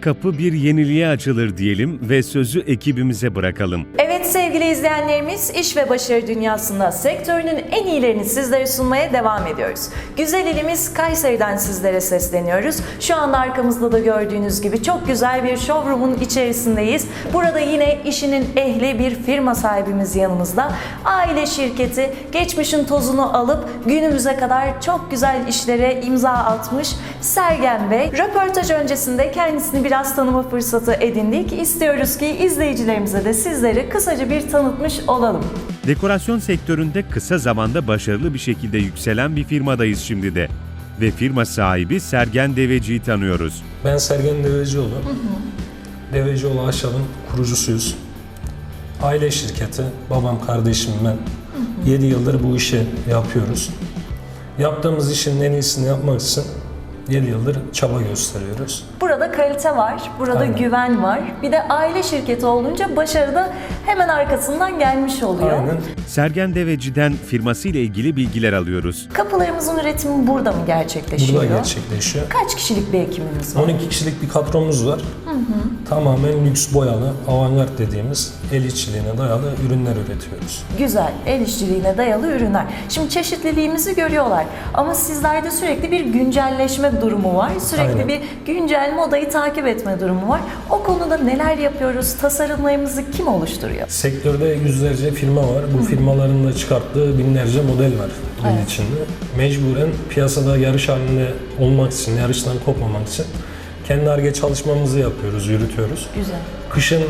Kapı bir yeniliğe açılır diyelim ve sözü ekibimize bırakalım. İzleyenlerimiz iş ve başarı dünyasında sektörünün en iyilerini sizlere sunmaya devam ediyoruz. Güzel ilimiz Kayseri'den sizlere sesleniyoruz. Şu anda arkamızda da gördüğünüz gibi çok güzel bir showroom'un içerisindeyiz. Burada yine işinin ehli bir firma sahibimiz yanımızda. Aile şirketi geçmişin tozunu alıp günümüze kadar çok güzel işlere imza atmış Sergen Bey. Röportaj öncesinde kendisini biraz tanıma fırsatı edindik. İstiyoruz ki izleyicilerimize de sizleri kısaca bir tanıtmış olalım. Dekorasyon sektöründe kısa zamanda başarılı bir şekilde yükselen bir firmadayız şimdi de. Ve firma sahibi Sergen Deveci'yi tanıyoruz. Ben Sergen Devecioğlu. Devecioğlu Ahşap'ın kurucusuyuz. Aile şirketi, babam, kardeşim ben. 7 yıldır bu işi yapıyoruz. Yaptığımız işin en iyisini yapmak için 7 yıldır çaba gösteriyoruz. Burada kalite var, burada Aynen. güven var. Bir de aile şirketi olunca başarı da hemen arkasından gelmiş oluyor. Aynen. Sergen Deveci'den firması ile ilgili bilgiler alıyoruz. Kapılarımızın üretimi burada mı gerçekleşiyor? Burada gerçekleşiyor. Kaç kişilik bir ekibimiz var? 12 kişilik bir kadromuz var. Tamamen lüks boyalı, avantgard dediğimiz el işçiliğine dayalı ürünler üretiyoruz. Güzel, el işçiliğine dayalı ürünler. Şimdi çeşitliliğimizi görüyorlar ama sizlerde sürekli bir güncelleşme durumu var. Sürekli Aynen. bir güncel modayı takip etme durumu var. O konuda neler yapıyoruz? Tasarımlarımızı kim oluşturuyor? Sektörde yüzlerce firma var. Bu firmaların da çıkarttığı binlerce model var bunun Evet. içinde. Mecburen piyasada yarış halinde olmak için, yarıştan kopmamak için kendi arge çalışmamızı yapıyoruz, yürütüyoruz. Güzel. Kışın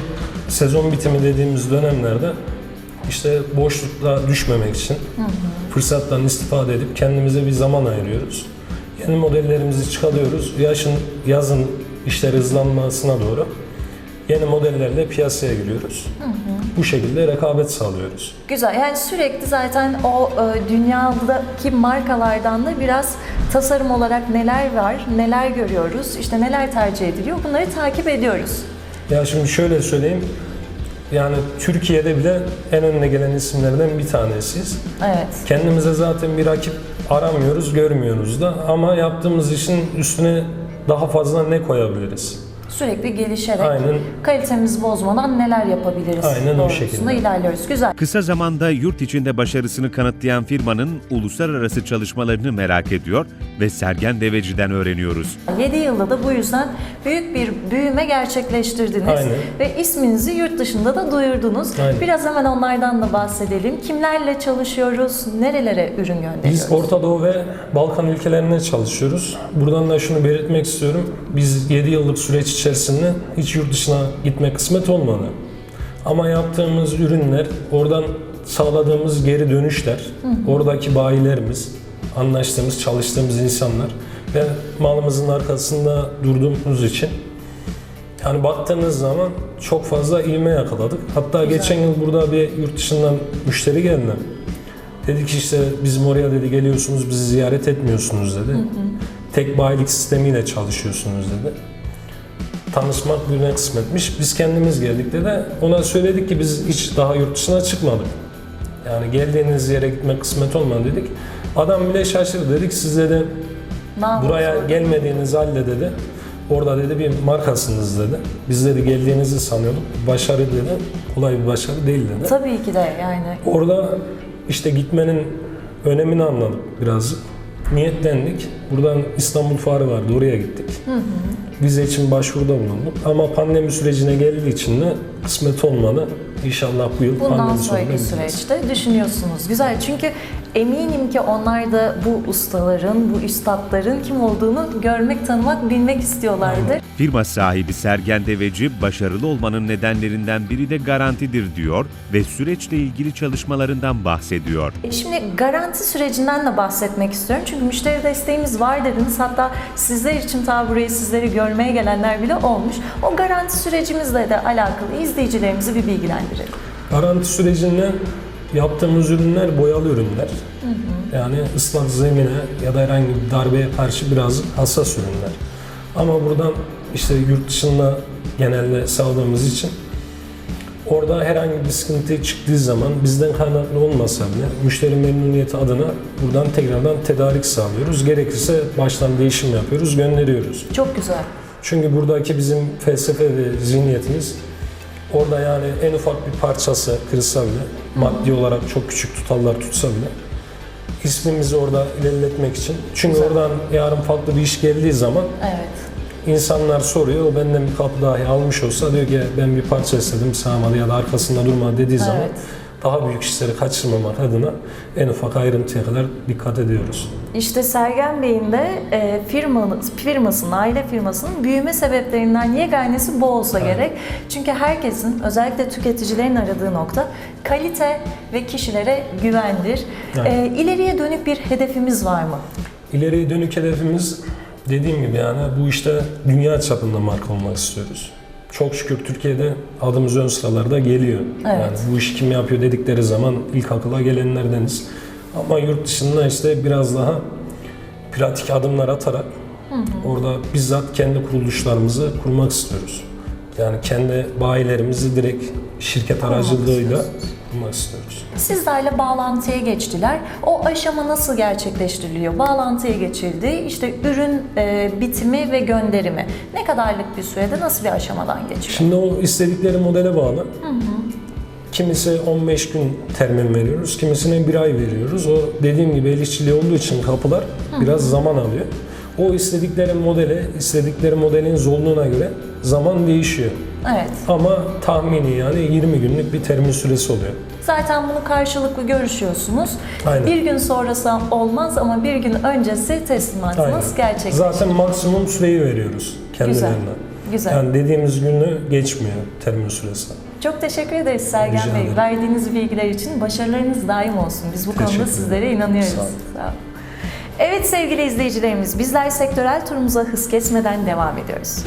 sezon bitimi dediğimiz dönemlerde işte boşlukta düşmemek için fırsattan istifade edip kendimize bir zaman ayırıyoruz. Yeni modellerimizi çıkarıyoruz. Yaşın, yazın işler hızlanmasına doğru yeni modellerle piyasaya giriyoruz. Bu şekilde rekabet sağlıyoruz. Güzel. Yani sürekli zaten o e, dünyadaki markalardan da biraz tasarım olarak neler var, neler görüyoruz, işte neler tercih ediliyor bunları takip ediyoruz. Ya şimdi şöyle söyleyeyim. Yani Türkiye'de bile en önüne gelen isimlerden bir tanesiyiz. Evet. Kendimize zaten bir rakip aramıyoruz, görmüyoruz da ama yaptığımız işin üstüne daha fazla ne koyabiliriz? Sürekli gelişerek Aynen. kalitemizi bozmadan neler yapabiliriz Aynen o şekilde. ilerliyoruz. Güzel. Kısa zamanda yurt içinde başarısını kanıtlayan firmanın uluslararası çalışmalarını merak ediyor ve Sergen Deveci'den öğreniyoruz. 7 yılda da bu yüzden büyük bir büyüme gerçekleştirdiniz Aynen. ve isminizi yurt dışında da duyurdunuz. Aynen. Biraz hemen onlardan da bahsedelim. Kimlerle çalışıyoruz? Nerelere ürün gönderiyoruz? Biz Orta Doğu ve Balkan ülkelerine çalışıyoruz. Buradan da şunu belirtmek istiyorum. Biz 7 yıllık süreç içerisinde hiç yurt dışına gitme kısmet olmadı. Ama yaptığımız ürünler, oradan sağladığımız geri dönüşler, oradaki bayilerimiz, anlaştığımız, çalıştığımız insanlar ve malımızın arkasında durduğumuz için yani baktığınız zaman çok fazla ilme yakaladık. Hatta geçen yıl burada bir yurt dışından müşteri geldi. Dedi ki işte bizim oraya dedi geliyorsunuz bizi ziyaret etmiyorsunuz dedi. Tek bayilik sistemiyle çalışıyorsunuz dedi. Tanışmak birine kısmetmiş. Biz kendimiz geldik dedi. Ona söyledik ki biz hiç daha yurt dışına çıkmadık. Yani geldiğiniz yere gitmek kısmet olmadı dedik. Adam bile şaşırdı dedik siz dedi yapıyoruz buraya gelmediğiniz halde dedi. Orada dedi bir markasınız dedi. Biz dedi geldiğinizi sanıyorduk. Başarı dedi. Kolay bir başarı değil dedi. Tabii ki de yani. Orada işte gitmenin önemini anladık biraz. Niyetlendik. Buradan İstanbul Fuarı vardı. Oraya gittik. Vize için başvuruda bulunduk. Ama pandemi sürecine geldiği için de kısmet olmadı. İnşallah bu yıl Bundan pandemi sonraki süreçte düşünüyorsunuz. Güzel çünkü eminim ki onlar da bu ustaların, bu üstadların kim olduğunu görmek, tanımak, bilmek istiyorlardır. Firma sahibi Sergen Deveci başarılı olmanın nedenlerinden biri de garantidir diyor ve süreçle ilgili çalışmalarından bahsediyor. Şimdi garanti sürecinden de bahsetmek istiyorum. Çünkü müşteri desteğimiz var dediniz. Hatta sizler için ta burayı sizleri görmeye gelenler bile olmuş. O garanti sürecimizle de alakalı izleyicilerimizi bir bilgilendirelim. Garanti sürecinde yaptığımız ürünler boyalı ürünler. Yani ıslak zemine ya da herhangi bir darbeye karşı biraz hassas ürünler. Ama buradan işte yurt dışında genelde sağladığımız için orada herhangi bir sıkıntı çıktığı zaman bizden kaynaklı olmasa bile müşteri memnuniyeti adına buradan tekrardan tedarik sağlıyoruz. Gerekirse baştan değişim yapıyoruz, gönderiyoruz. Çok güzel. Çünkü buradaki bizim felsefe ve zihniyetimiz orada yani en ufak bir parçası kırılsa bile, maddi olarak çok küçük tutallar tutsa bile ismimizi orada ilerletmek için. Çünkü Güzel. oradan yarın farklı bir iş geldiği zaman Evet. İnsanlar soruyor, o benden bir kapı dahi almış olsa diyor ki ben bir parça istedim sağmadı ya da arkasında durma dediği zaman Evet. daha büyük işleri kaçırmamak adına en ufak ayrıntıya kadar dikkat ediyoruz. İşte Sergen Bey'in de e, firmanın, firmasının, aile firmasının büyüme sebeplerinden yeganesi bu olsa gerek. Çünkü herkesin, özellikle tüketicilerin aradığı nokta kalite ve kişilere güvendir. Evet. E, ileriye dönük bir hedefimiz var mı? İleriye dönük hedefimiz dediğim gibi yani bu işte dünya çapında marka olmak istiyoruz. Çok şükür Türkiye'de adımız ön sıralarda geliyor. Evet. Yani bu işi kim yapıyor dedikleri zaman ilk akıla gelenlerdeniz. Ama yurt dışında işte biraz daha pratik adımlar atarak orada bizzat kendi kuruluşlarımızı kurmak istiyoruz. Yani kendi bayilerimizi direkt şirket aracılığıyla kurmak istiyoruz. Sizlerle bağlantıya geçtiler. O aşama nasıl gerçekleştiriliyor? Bağlantıya geçildi. İşte ürün e, bitimi ve gönderimi. Ne kadarlık bir sürede nasıl bir aşamadan geçiyor? Şimdi o istedikleri modele bağlı. Kimisi 15 gün termin veriyoruz, kimisine bir ay veriyoruz. O dediğim gibi el işçiliği olduğu için kapılar biraz zaman alıyor. O istedikleri modele, istedikleri modelin zorluğuna göre zaman değişiyor. Evet. Ama tahmini yani 20 günlük bir termin süresi oluyor. Zaten bunu karşılıklı görüşüyorsunuz. Aynen. Bir gün sonrası olmaz ama bir gün öncesi teslimatınız gerçekleşir. Zaten maksimum süreyi veriyoruz kendilerine. Güzel. Yani dediğimiz günü geçmiyor termin süresi. Çok teşekkür ederiz Sergen Rica Bey. ederim. Verdiğiniz bilgiler için başarılarınız daim olsun. Biz bu konuda sizlere inanıyoruz. Sağ olun. Sağ olun. Evet sevgili izleyicilerimiz, bizler sektörel turumuza hız kesmeden devam ediyoruz.